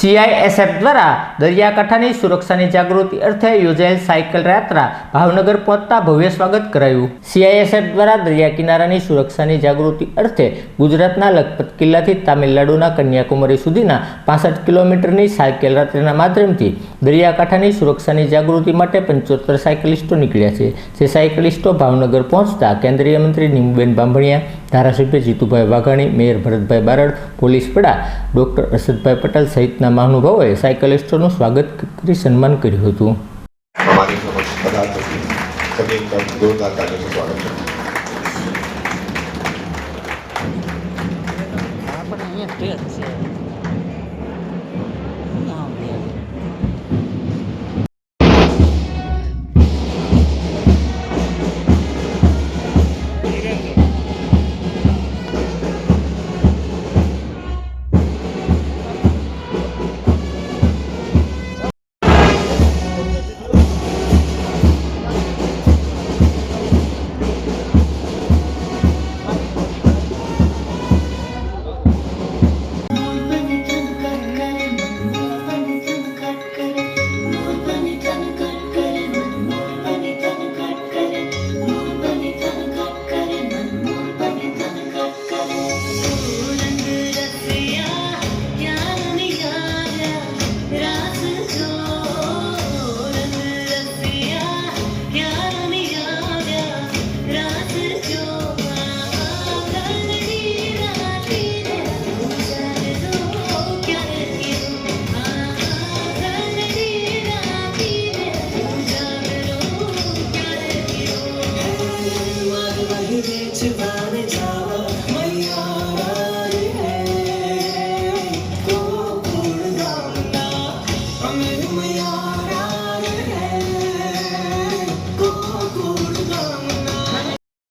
CISF દ્વારા દરિયાકાંઠાની સુરક્ષાની જાગૃતિ અર્થે યોજાયેલ સાયકલ યાત્રા ભાવનગર પહોંચતા ભવ્ય સ્વાગત કરાયું. સીઆઈએસએફ દ્વારા દરિયા કિનારાની સુરક્ષાની જાગૃતિ અર્થે ગુજરાતના લખપત કિલ્લાથી તામિલનાડુના કન્યાકુમારી સુધીના પાસઠ કિલોમીટરની સાયકલ યાત્રાના માધ્યમથી દરિયાકાંઠાની સુરક્ષાની જાગૃતિ માટે પંચોતેર સાયકલિસ્ટો નીકળ્યા છે. જે સાયકલિસ્ટો ભાવનગર પહોંચતા કેન્દ્રીય મંત્રી નીમબેન બાંભણિયા ધારાસભ્ય જીતુભાઈ વાઘાણી મેયર ભરતભાઈ બારડ પોલીસ વડા ડૉક્ટર અસદભાઈ પટેલ સહિતના મહાનુભાવોએ સાયકલિસ્ટોનું સ્વાગત કરી સન્માન કર્યું હતું. સ્વાગત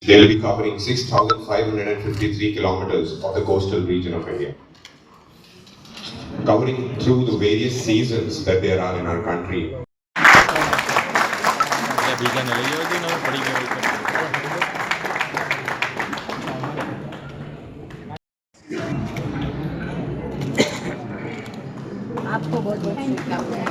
They will be covering 6,553 kilometers of the coastal region of India, covering through the various seasons that there are in our country. आपको बहुत बहुत शुभकामनाएं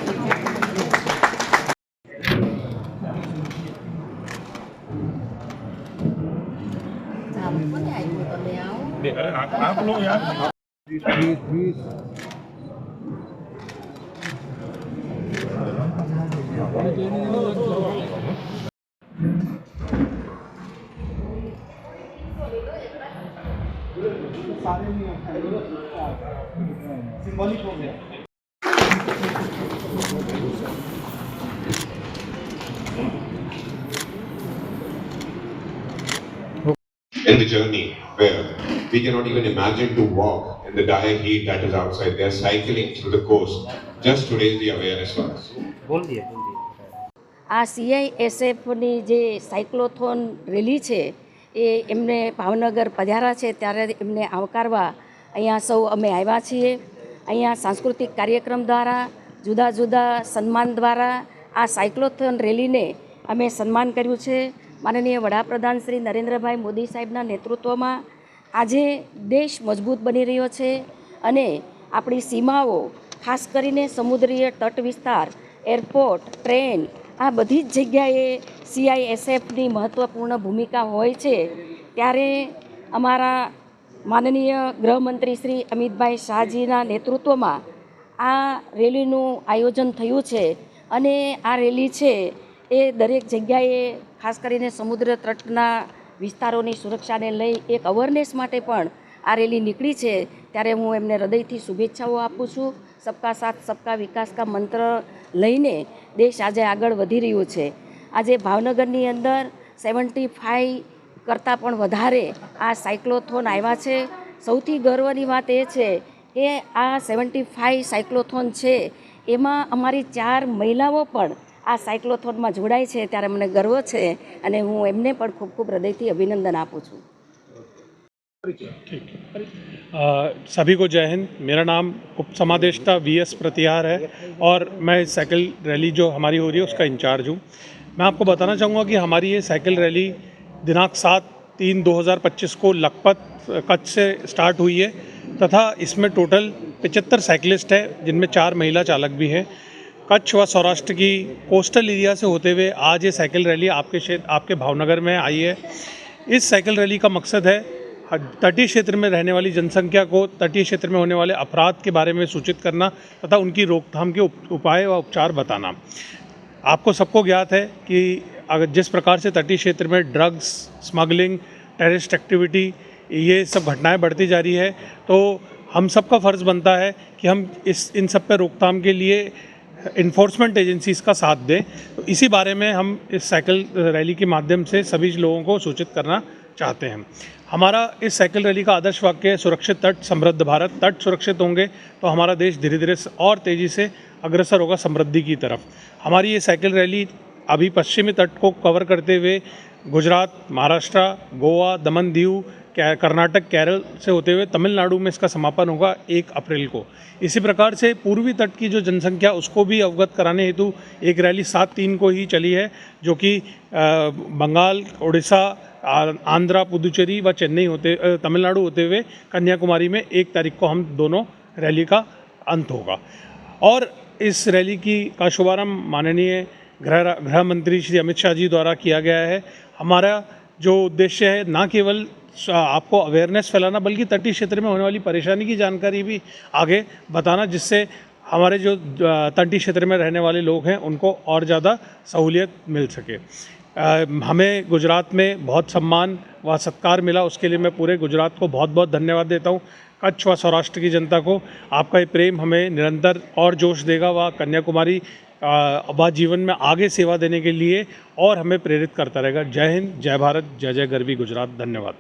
มันใหญ่หมดแล้วเด็กอะไหนักหนัลูกยังยืดยืดซิมบอลิกเย In the journey where we cannot even imagine to walk in the dire heat that is outside, they are cycling through the coast just to raise the awareness for us. આ સીઆઈએસએફની જે cyclothon rally છે એ એમને ભાવનગર પધાર્યા છે ત્યારે એમને આવકારવા અહીંયા સૌ અમે આવ્યા છીએ અહીંયા સાંસ્કૃતિક કાર્યક્રમ દ્વારા જુદા જુદા સન્માન દ્વારા આ સાયક્લોથોન રેલીને અમે સન્માન કર્યું છે માનનીય વડાપ્રધાન શ્રી નરેન્દ્રભાઈ મોદી સાહેબના નેતૃત્વમાં આજે દેશ મજબૂત બની રહ્યો છે અને આપણી સીમાઓ, ખાસ કરીને સમુદ્રીય તટ વિસ્તાર, એરપોર્ટ, ટ્રેન, આ બધી જ જગ્યાએ સીઆઈએસએફની મહત્ત્વપૂર્ણ ભૂમિકા હોય છે. ત્યારે અમારા માનનીય ગૃહમંત્રી શ્રી અમિતભાઈ શાહજીના નેતૃત્વમાં આ રેલીનું આયોજન થયું છે અને આ રેલી છે એ દરેક જગ્યાએ ખાસ કરીને સમુદ્ર તટના વિસ્તારોની સુરક્ષાને લઈ એક અવેરનેસ માટે પણ આ રેલી નીકળી છે. ત્યારે હું એમને હૃદયથી શુભેચ્છાઓ આપું છું. સબકા સાથ, સબકા વિકાસ કા મંત્ર લઈને દેશ આજે આગળ વધી રહ્યું છે. આજે ભાવનગરની અંદર સેવન્ટી ફાઈવ કરતાં પણ વધારે આ સાયક્લોથોન આવ્યા છે. સૌથી ગર્વની વાત એ છે કે આ સેવન્ટી ફાઈવ સાયક્લોથોન છે. એમાં અમારી ચાર મહિલાઓ પણ આ સાયક્લોથોનમાં જોડાય છે ત્યારે મને ગર્વ છે અને હું એમને પણ ખૂબ ખૂબ હૃદયથી અભિનંદન આપું છું अ, सभी को जय हिंद मेरा नाम उप समादेष्टा वी एस प्रतिहार है और मैं इस साइकिल रैली जो हमारी हो रही है उसका इंचार्ज हूँ मैं आपको बताना चाहूँगा कि हमारी ये साइकिल रैली दिनांक सात तीन 2025 को लखपत कच्छ से स्टार्ट हुई है तथा इसमें टोटल पचहत्तर साइकिलिस्ट है जिनमें चार महिला चालक भी हैं कच्छ व सौराष्ट्र की कोस्टल एरिया से होते हुए आज ये साइकिल रैली आपके क्षेत्र, आपके भावनगर में आई है। इस साइकिल रैली का मकसद है तटीय क्षेत्र में रहने वाली जनसंख्या को तटीय क्षेत्र में होने वाले अपराध के बारे में सूचित करना तथा उनकी रोकथाम के उप- उपाय व उपचार बताना। आपको सबको ज्ञात है कि अगर जिस प्रकार से तटीय क्षेत्र में ड्रग्स, स्मगलिंग, टेररिस्ट एक्टिविटी, ये सब घटनाएँ बढ़ती जा रही है तो हम सबका फ़र्ज़ बनता है कि हम इस, इन सब पर रोकथाम के लिए इन्फोर्समेंट एजेंसीज़ का साथ दें। तो इसी बारे में हम इस साइकिल रैली के माध्यम से सभी लोगों को सूचित करना चाहते हैं। हमारा इस साइकिल रैली का आदर्श वाक्य है, सुरक्षित तट, समृद्ध भारत। तट सुरक्षित होंगे तो हमारा देश धीरे धीरे और तेज़ी से अग्रसर होगा समृद्धि की तरफ़। हमारी ये साइकिल रैली अभी पश्चिमी तट को कवर करते हुए गुजरात, महाराष्ट्र, गोवा, दमन दीव कर्नाटक, केरल से होते हुए तमिलनाडु में इसका समापन होगा एक अप्रैल को। इसी प्रकार से पूर्वी तट की जो जनसंख्या, उसको भी अवगत कराने हेतु एक रैली सात तीन को ही चली है, जो कि बंगाल उड़ीसा आंध्रा, पुदुचेरी व चेन्नई होते तमिलनाडु होते हुए कन्याकुमारी में एक तारीख को हम दोनों रैली का अंत होगा। और इस रैली की का शुभारंभ माननीय गृह गृह मंत्री श्री अमित शाह जी द्वारा किया गया है। हमारा जो उद्देश्य है, ना केवल आपको अवेयरनेस फैलाना, बल्कि तटीय क्षेत्र में होने वाली परेशानी की जानकारी भी आगे बताना, जिससे हमारे जो तटीय क्षेत्र में रहने वाले लोग हैं, उनको और ज़्यादा सहूलियत मिल सके। हमें गुजरात में बहुत सम्मान व सत्कार मिला, उसके लिए मैं पूरे गुजरात को बहुत बहुत धन्यवाद देता हूँ। कच्छ व सौराष्ट्र की जनता को आपका ये प्रेम हमें निरंतर और जोश देगा व कन्याकुमारी व जीवन में आगे सेवा देने के लिए और हमें प्रेरित करता रहेगा। जय हिंद, जय भारत, जय जय गरवी, गुजरात, धन्यवाद।